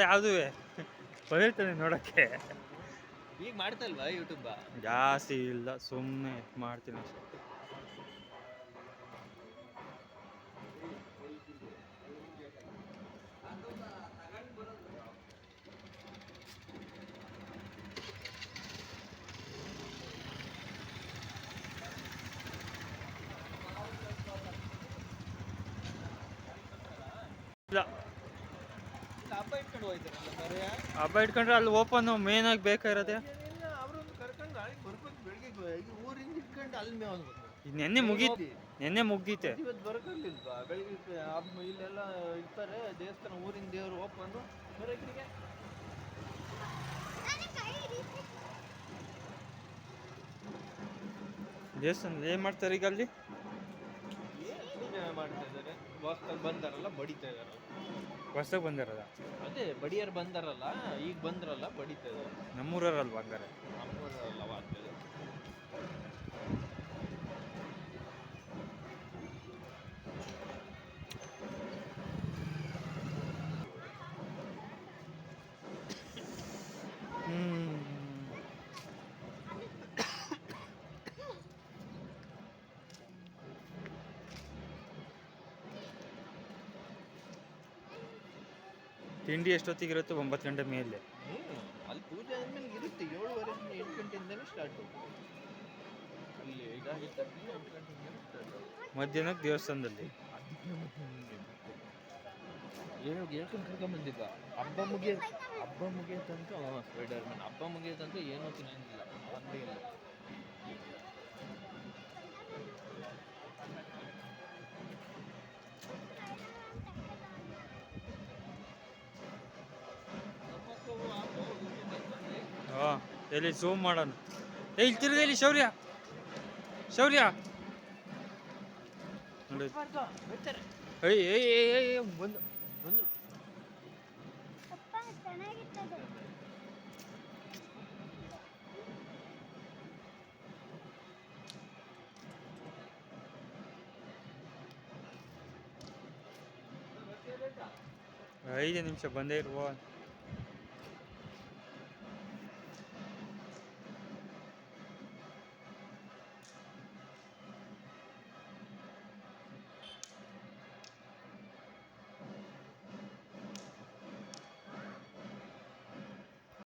ಯಾವುದೂ ಬರೀತಾನೆ ನೋಡೋಕ್ಕೆ. ಈಗ ಮಾಡ್ತಲ್ವಾ ಯೂಟ್ಯೂಬ್ ಜಾಸ್ತಿ ಇಲ್ಲ ಸುಮ್ಮನೆ ಮಾಡ್ತೀನಿ ಅಷ್ಟೇ. ಇಲ್ಲ. ಹಬ್ಬ ಇಟ್ಕೊಂಡ್ರೆ ಅಲ್ಲಿ ಓಪನ್ ಮೇನ್ ಆಗಿ ಬೇಕಾಗಿರೋದೆ ನಿನ್ನೆ ಮುಗೀತಿ ನಿನ್ನೆ ಮುಗೀತೆ. ಇವತ್ತು ಬೆಳಿಗ್ಗೆ ಇಲ್ಲೆಲ್ಲ ಇರ್ತಾರೆ ದೇವಸ್ಥಾನ ಊರಿನ ದೇವರು ಓಪನ್ ಬರೋಕ್ಕಿಗೆ ದೇವಸ್ಥಾನ ಏನು ಮಾಡ್ತಾರೆ ಈಗ ಅಲ್ಲಿ? ಹೊಸ್ತಾಗಿ ಬಂದಾರಲ್ಲ ಬಡಿತಾ ಇದಾರೆ ಹೊಸ್ದಾಗಿ ಬಂದಿರೋದ ಅದೇ ಬಡಿಯರ್ ಬಂದಾರಲ್ಲ ಈಗ ಬಂದ್ರಲ್ಲ ಬಡಿತಾ ಇದ್ದಾರೆ ನಮ್ಮೂರಲ್ವಾ ಹಂಗಾರೆ? ನಮ್ಮೂರಲ್ಲ ಆಗ್ತದೆ ತಿಂಡಿ ಎಷ್ಟೊತ್ತಿಗಿರುತ್ತೆ? ಒಂಬತ್ತು ಗಂಟೆ ಮೇಲೆ. ಅಲ್ಲಿ ಪೂಜೆ ಆದ್ಮೇಲೆ ಇರುತ್ತೆ. ಏಳುವರೆ ಎಂಟು ಗಂಟೆಯಿಂದಲೇ ಸ್ಟಾರ್ಟ್ ಅಲ್ಲಿ ಇದಾಗಿತ್ತು ಎಂಟು ಗಂಟೆಯಿಂದನೇ ಸ್ಟಾರ್ಟ್ ಮಧ್ಯಾಹ್ನಕ್ಕೆ ದೇವಸ್ಥಾನದಲ್ಲಿ? ಏನು ಹೇಳ್ಕೊಂಡು ಹಬ್ಬ ಮುಗಿಯ ಹಬ್ಬ ಮುಗಿಯೋ ತನಕ ಸ್ಪೈಡರ್ ಮ್ಯಾನ್ ಹಬ್ಬ ಮುಗಿಯೋ ತನಕ ಏನೂ ತಿನ್ನಂಗಿಲ್ಲ. ಎಲ್ಲಿ ಝೂಮ್ ಮಾಡೋಣ. ಏ ಇಲ್ಲಿ ತಿರ್ಗ ಇಲ್ಲಿ ಶೌರ್ಯ. ಶೌರ್ಯ. ನೋಡಿ. ಏಯ್ ಏಯ್ ಏಯ್ ಏಯ್ ಬಂದು ಬಂದು. ಐದು ನಿಮಿಷ ಬಂದೇ ಇರುವ